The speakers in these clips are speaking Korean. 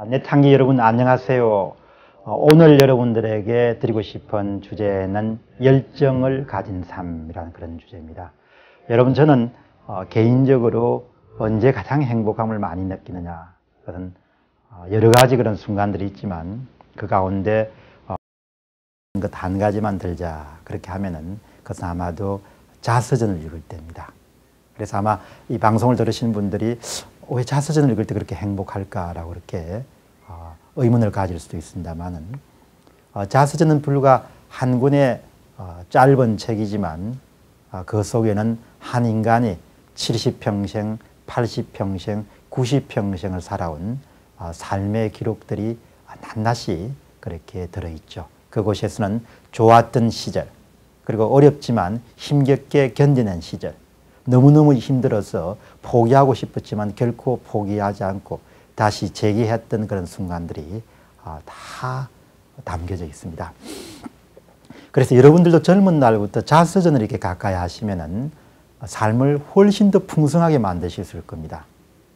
아, 내창기 여러분 안녕하세요. 어, 오늘 여러분들에게 드리고 싶은 주제는 열정을 가진 삶이라는 그런 주제입니다. 여러분 저는 어, 개인적으로 언제 가장 행복함을 많이 느끼느냐 그런 어, 여러 가지 그런 순간들이 있지만 그 가운데 것한 가지만 들자 그렇게 하면은 그것은 아마도 자서전을 읽을 때입니다. 그래서 아마 이 방송을 들으시는 분들이 왜 자서전을 읽을 때 그렇게 행복할까라고 그렇게 어, 의문을 가질 수도 있습니다만은 어, 자서전은 불과 한 권의 어, 짧은 책이지만 그 속에는 한 인간이 70평생, 80평생, 90평생을 살아온 삶의 기록들이 낱낱이 그렇게 들어있죠. 그곳에서는 좋았던 시절, 그리고 어렵지만 힘겹게 견디는 시절, 너무너무 힘들어서 포기하고 싶었지만 결코 포기하지 않고 다시 재기했던 그런 순간들이 아, 다 담겨져 있습니다. 그래서 여러분들도 젊은 날부터 자서전을 이렇게 가까이 하시면은 삶을 훨씬 더 풍성하게 만드실 겁니다.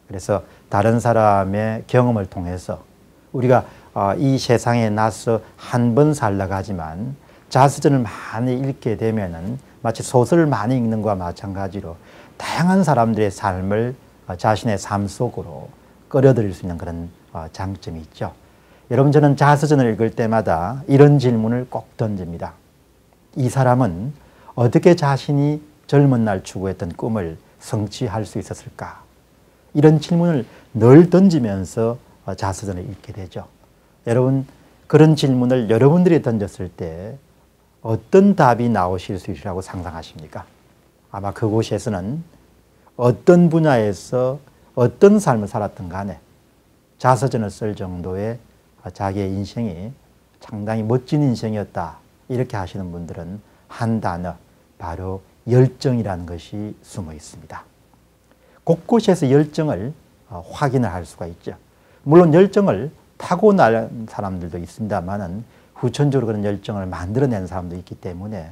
그래서 다른 사람의 경험을 통해서 우리가 아, 이 세상에 나서 한 번 살다가 하지만 자서전을 많이 읽게 되면은 마치 소설을 많이 읽는 것과 마찬가지로 다양한 사람들의 삶을 어, 자신의 삶 속으로 끌어들일 수 있는 그런 어, 장점이 있죠. 여러분 저는 자서전을 읽을 때마다 이런 질문을 꼭 던집니다. 이 사람은 어떻게 자신이 젊은 날 추구했던 꿈을 성취할 수 있었을까? 이런 질문을 늘 던지면서 어, 자서전을 읽게 되죠. 여러분 그런 질문을 여러분들이 던졌을 때 어떤 답이 나오실 수 있으라고 상상하십니까? 아마 그곳에서는 어떤 분야에서 어떤 삶을 살았던 간에 자서전을 쓸 정도의 자기의 인생이 상당히 멋진 인생이었다. 이렇게 하시는 분들은 한 단어, 바로 열정이라는 것이 숨어 있습니다. 곳곳에서 열정을 어, 확인을 할 수가 있죠. 물론 열정을 타고난 사람들도 있습니다만은 후천적으로 그런 열정을 만들어낸 사람도 있기 때문에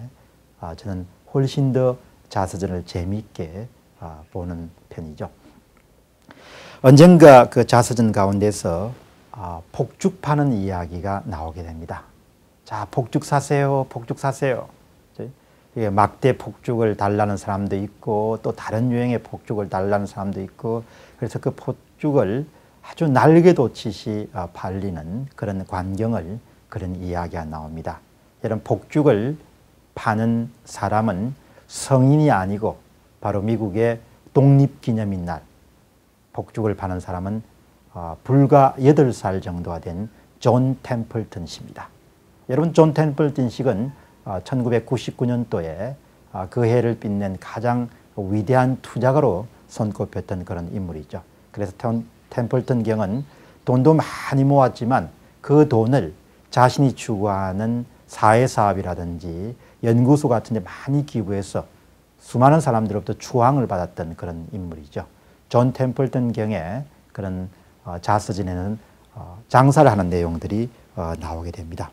아, 저는 훨씬 더 자서전을 재미있게 아, 보는 편이죠. 언젠가 그 자서전 가운데서 아, 폭죽 파는 이야기가 나오게 됩니다. 자, 폭죽 사세요. 폭죽 사세요. 막대 폭죽을 달라는 사람도 있고 또 다른 유형의 폭죽을 달라는 사람도 있고 그래서 그 폭죽을 아주 날개 돋치시 팔리는 그런 광경을 그런 이야기가 나옵니다. 여러분 폭죽을 파는 사람은 성인이 아니고 바로 미국의 독립기념일 날 폭죽을 파는 사람은 어, 불과 8살 정도가 된 존 템플턴 씨입니다. 여러분 존 템플턴 씨는 어, 1999년도에 어, 그 해를 빛낸 가장 위대한 투자가로 손꼽혔던 그런 인물이죠. 그래서 템플턴 경은 돈도 많이 모았지만 그 돈을 자신이 추구하는 사회사업이라든지 연구소 같은 데 많이 기부해서 수많은 사람들로부터 추앙을 받았던 그런 인물이죠. 존 템플턴 경의 그런 어, 자서전에는 어, 장사를 하는 내용들이 어, 나오게 됩니다.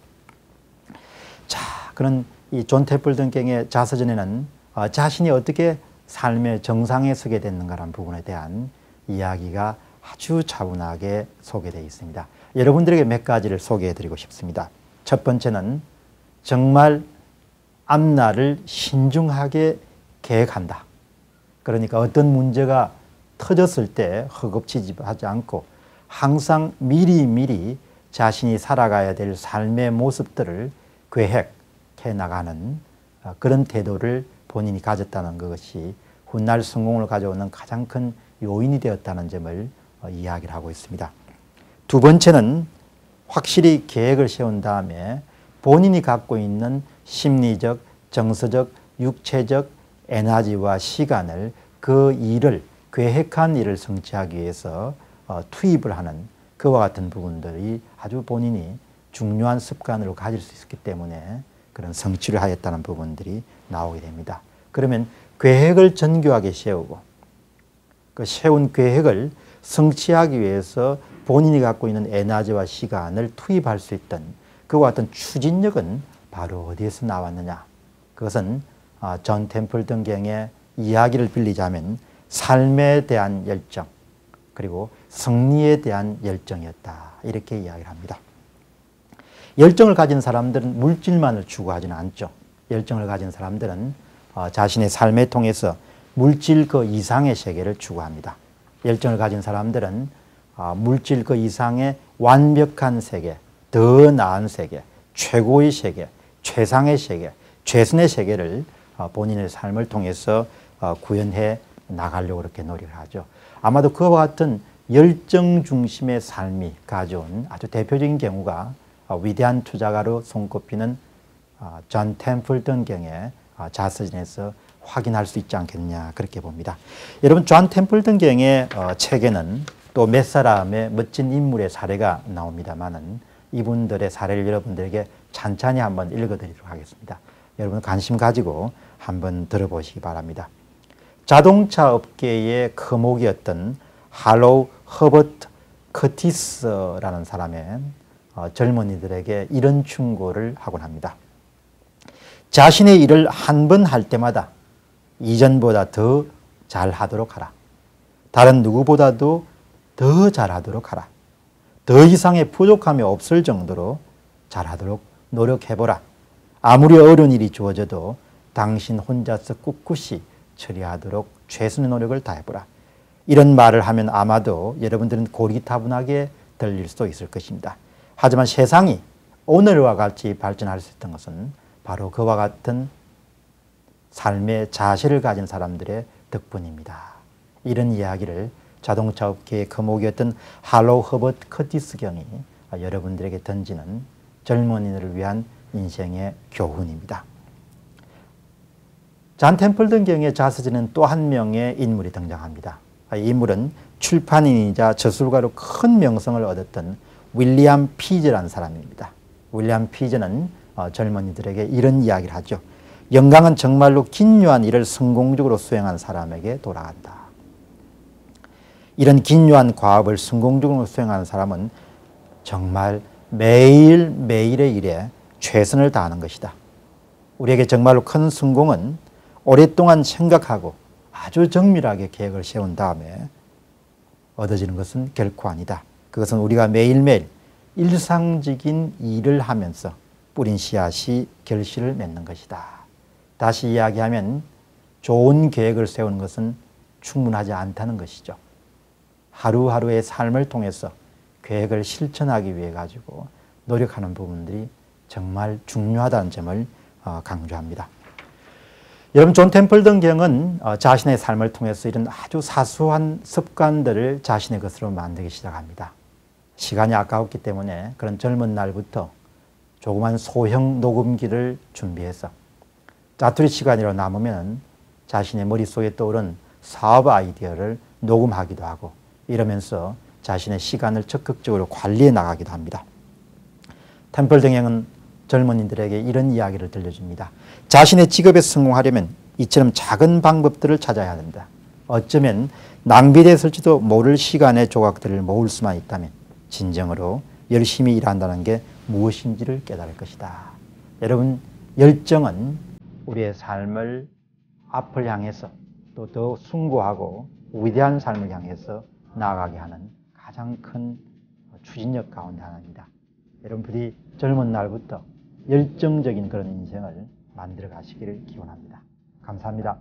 자, 그런 이 존 템플턴 경의 자서전에는 어, 자신이 어떻게 삶의 정상에 서게 됐는가라는 부분에 대한 이야기가 아주 차분하게 소개되어 있습니다. 여러분들에게 몇 가지를 소개해 드리고 싶습니다. 첫 번째는 정말 앞날을 신중하게 계획한다. 그러니까 어떤 문제가 터졌을 때 허겁지겁하지 않고 항상 미리미리 자신이 살아가야 될 삶의 모습들을 계획해 나가는 그런 태도를 본인이 가졌다는 것이 훗날 성공을 가져오는 가장 큰 요인이 되었다는 점을 이야기를 하고 있습니다. 두 번째는 확실히 계획을 세운 다음에 본인이 갖고 있는 심리적, 정서적, 육체적 에너지와 시간을 그 일을 계획한 일을 성취하기 위해서 어, 투입을 하는 그와 같은 부분들이 아주 본인이 중요한 습관으로 가질 수 있기 때문에 그런 성취를 하였다는 부분들이 나오게 됩니다. 그러면 계획을 정교하게 세우고 그 세운 계획을 성취하기 위해서 본인이 갖고 있는 에너지와 시간을 투입할 수 있던 그와 같은 추진력은 바로 어디에서 나왔느냐? 그것은 아, 전 템플 등경의 이야기를 빌리자면 삶에 대한 열정, 그리고 승리에 대한 열정이었다. 이렇게 이야기를 합니다. 열정을 가진 사람들은 물질만을 추구하지는 않죠. 열정을 가진 사람들은 어, 자신의 삶에 통해서 물질 그 이상의 세계를 추구합니다. 열정을 가진 사람들은 어, 물질 그 이상의 완벽한 세계, 더 나은 세계, 최고의 세계, 최상의 세계, 최선의 세계를 어, 본인의 삶을 통해서 구현해 나가려고 그렇게 노력을 하죠. 아마도 그와 같은 열정 중심의 삶이 가져온 아주 대표적인 경우가 어, 위대한 투자가로 손꼽히는 어, 존 템플턴 경의 어, 자서전에서 확인할 수 있지 않겠냐 그렇게 봅니다. 여러분 존 템플턴 경의 책에는 또 몇 사람의 멋진 인물의 사례가 나옵니다만은 이분들의 사례를 여러분들에게 찬찬히 한번 읽어드리도록 하겠습니다. 여러분 관심 가지고 한번 들어보시기 바랍니다. 자동차 업계의 거목이었던 할로우 허버트 커티스라는 사람의 어, 젊은이들에게 이런 충고를 하곤 합니다. 자신의 일을 한 번 할 때마다 이전보다 더 잘하도록 하라. 다른 누구보다도 더 잘하도록 하라. 더 이상의 부족함이 없을 정도로 잘하도록 노력해보라. 아무리 어려운 일이 주어져도 당신 혼자서 꿋꿋이 처리하도록 최선의 노력을 다해보라. 이런 말을 하면 아마도 여러분들은 고리타분하게 들릴 수도 있을 것입니다. 하지만 세상이 오늘과 같이 발전할 수 있던 것은 바로 그와 같은 삶의 자세를 가진 사람들의 덕분입니다. 이런 이야기를 자동차 업계의 거목이었던 할로 허버트 커티스 경이 여러분들에게 던지는 젊은이들을 위한 인생의 교훈입니다. 잔 템플던 경의 자서전은 또한 명의 인물이 등장합니다. 이 인물은 출판인이자 저술가로 큰 명성을 얻었던 윌리엄 피즈라는 사람입니다. 윌리엄 피즈는 어, 젊은이들에게 이런 이야기를 하죠. 영광은 정말로 긴요한 일을 성공적으로 수행한 사람에게 돌아간다. 이런 긴요한 과업을 성공적으로 수행하는 사람은 정말 매일 매일의 일에 최선을 다하는 것이다. 우리에게 정말로 큰 성공은 오랫동안 생각하고 아주 정밀하게 계획을 세운 다음에 얻어지는 것은 결코 아니다. 그것은 우리가 매일매일 일상적인 일을 하면서 뿌린 씨앗이 결실을 맺는 것이다. 다시 이야기하면 좋은 계획을 세우는 것은 충분하지 않다는 것이죠. 하루하루의 삶을 통해서 계획을 실천하기 위해 가지고 노력하는 부분들이 정말 중요하다는 점을 어, 강조합니다. 여러분 존 템플던 경은 어, 자신의 삶을 통해서 이런 아주 사소한 습관들을 자신의 것으로 만들기 시작합니다. 시간이 아까웠기 때문에 그런 젊은 날부터 조그만 소형 녹음기를 준비해서 짜투리 시간이라 남으면 자신의 머릿속에 떠오른 사업 아이디어를 녹음하기도 하고 이러면서 자신의 시간을 적극적으로 관리해 나가기도 합니다. 템플 등행은 젊은이들에게 이런 이야기를 들려줍니다. 자신의 직업에 성공하려면 이처럼 작은 방법들을 찾아야 된다. 어쩌면 낭비됐을지도 모를 시간의 조각들을 모을 수만 있다면 진정으로 열심히 일한다는 게 무엇인지를 깨달을 것이다. 여러분, 열정은 우리의 삶을 앞을 향해서 또 더 숭고하고 위대한 삶을 향해서 나아가게 하는 가장 큰 추진력 가운데 하나입니다. 여러분들이 젊은 날부터 열정적인 그런 인생을 만들어 가시기를 기원합니다. 감사합니다.